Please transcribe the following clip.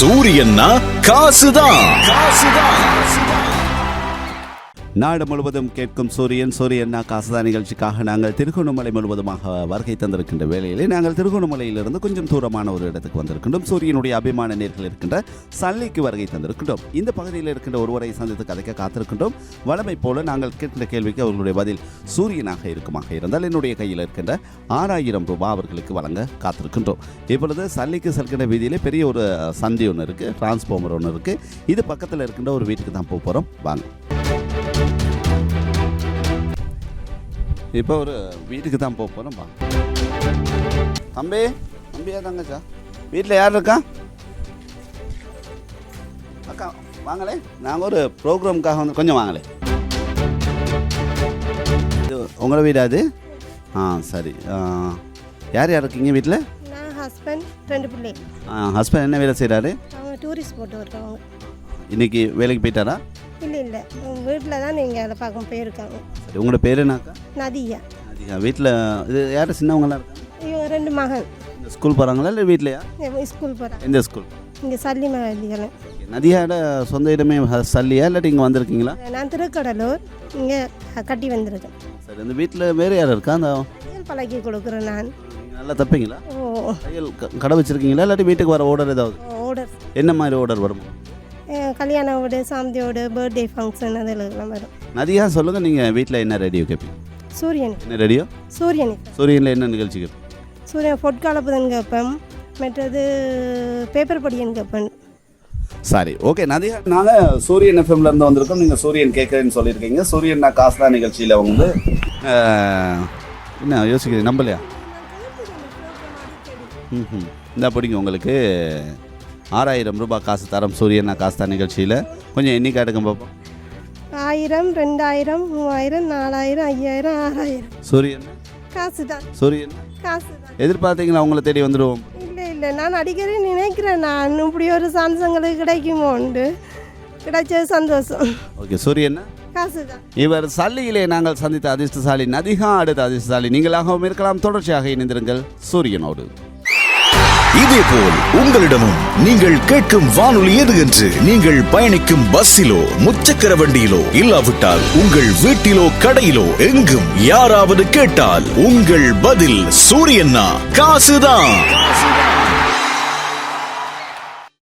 சூரியன்னா காசுதான். காசுதான். நாடு முழுவதும் கேட்கும் சூரியன் சூரியன்னா காசுதா நிகழ்ச்சிக்காக நாங்கள் திருகோணமலை முழுவதுமாக வருகை தந்திருக்கின்ற வேளையிலே நாங்கள் திருகோணமலையிலிருந்து கொஞ்சம் தூரமான ஒரு இடத்துக்கு வந்திருக்கின்றோம். சூரியனுடைய அபிமான நேர்கள் இருக்கின்ற சல்லிக்கு வருகை தந்திருக்கின்றோம். இந்த பகுதியில் இருக்கின்ற ஒருவரை சந்தித்து கதைக்க காத்திருக்கின்றோம். வளமை போல நாங்கள் கேட்கின்ற கேள்விக்கு அவர்களுடைய பதில் சூரியனாக இருக்குமாக இருந்தால் என்னுடைய கையில் இருக்கின்ற ஆறாயிரம் ரூபாய் அவர்களுக்கு வழங்க காத்திருக்கின்றோம். இப்பொழுது சல்லிக்கு செல்கின்ற வீதியிலே பெரிய ஒரு சந்தி ஒன்று இருக்குது டிரான்ஸ்ஃபார்மர் ஒன்று இருக்குது இது பக்கத்தில் இருக்கின்ற ஒரு வீட்டுக்கு தான் போக போகிறோம் வாங்க. இப்போ ஒரு வீட்டுக்கு தான் போக போகிறோம் வா தம்பி தம்பியா தங்கச்சா? வீட்டில் யார் இருக்கா? அக்கா வாங்களே. நாங்கள் ஒரு ப்ரோக்ராமுக்காக வந்து கொஞ்சம் வாங்களே. இது உங்களோட வீடா அது? ஆ சரி. யார் யார் இருக்கீங்க வீட்டில் நான் ஹஸ்பண்ட் ரெண்டு பிள்ளை. ஹஸ்பண்ட் என்ன வேலை செய்கிறாரு அவங்க டூரிஸ்ட் போட்டு வருவாங்க. இன்னைக்கு வேலைக்கு போயிட்டாரா? இல்லை இல்லை. வீட்டில் தான் நீங்கள் அதை பார்க்க போயிருக்காங்க. சரி உங்களோட பேர் என்னக்கா? நதியா. அதிகா வீட்டில் இது யார் சின்னவங்களாம் இருக்காங்க? இவங்க ரெண்டு மகன். இந்த ஸ்கூல் போகிறாங்களா இல்லை வீட்லையா இவங்க ஸ்கூல் போகிறாங்க எந்த ஸ்கூல் இங்கே சல்லி மகாதிகளும் நதியாட சொந்த இடமே ஹ- சல்லியா இல்லாட்டி இங்கே வந்திருக்கீங்களா? நான் திருக்கடலூர் இங்கே கட்டி வந்திருக்கேன். சரி இந்த வீட்டில் வேறு யார் இருக்கா அந்த? தையல் பழக்கி கொடுக்குறேன் நான். நல்லா தப்பீங்களா? ஓ. தையல் க- கடை வச்சுருக்கீங்களா இல்லாட்டி வீட்டுக்கு வர ஆர்டர் ஏதாவது? ஆர்டர் என்ன மாதிரி ஆர்டர் வரும்? கல்யாண வீடு சாந்தியோடு பர்த்டே ஃபங்க்ஷன் அதெல்லாம் வரும். நதியா சொல்லுங்கள் நீங்கள் வீட்டில் என்ன ரேடியோ கேட்பீங்க சூரியன். என்ன ரேடியோ சூரியன். சூரியனில் என்ன நிகழ்ச்சி கேட்பீங்க சூரியன் பொட்காலப்புதன் கேட்பேன் மற்றது பேப்பர் படியன் கேட்பேன் சரி ஓகே நதியா நாங்கள் சூரியன் எஃப்எம்ல இருந்து வந்திருக்கோம். நீங்கள் சூரியன் கேட்குறேன்னு சொல்லியிருக்கீங்க. சூரியன் நான் காசுதான் நிகழ்ச்சியில் வந்து என்ன யோசிக்கிறீங்க? நம்பலையா? ம் இந்த பிடிங்க உங்களுக்கு. ஆறாயிரம் ரூபாய் காசு தரம் சூரியன் காசுதான் நிகழ்ச்சியில். கொஞ்சம் எண்ணிக்கை எடுக்க பார்ப்போம் ஆயிரம் ரெண்டாயிரம் மூவாயிரம் நாலாயிரம் ஐயாயிரம் ஆறாயிரம். சூரியன். காசு தான் சூரியன். காசு தான் எதிர்பார்த்தீங்களா உங்களை தேடி வந்துடுவோம்? இல்லை இல்லை. நான் அடிக்கடி நினைக்கிறேன் நான் இப்படி ஒரு சாம்சங்களுக்கு கிடைக்குமோண்டு கிடைச்சது சந்தோஷம். ஓகே சூரியன். காசு தான் இவர் சல்லியிலே நாங்கள் சந்தித்த அதிர்ஷ்டசாலி நதிகா அடுத்த அதிர்ஷ்டசாலி. நீங்களாகவும் இருக்கலாம். தொடர்ச்சியாக இணைந்திருங்கள். சூரியனோடு. இதேபோல் உங்களிடமும் நீங்கள் கேட்கும் வானொலி எது என்று நீங்கள் பயணிக்கும் பஸ்ஸிலோ முச்சக்கர வண்டியிலோ இல்லாவிட்டால் உங்கள் வீட்டிலோ கடையிலோ எங்கும் யாராவது கேட்டால் உங்கள் பதில் சூரியன்னா காசுதான்.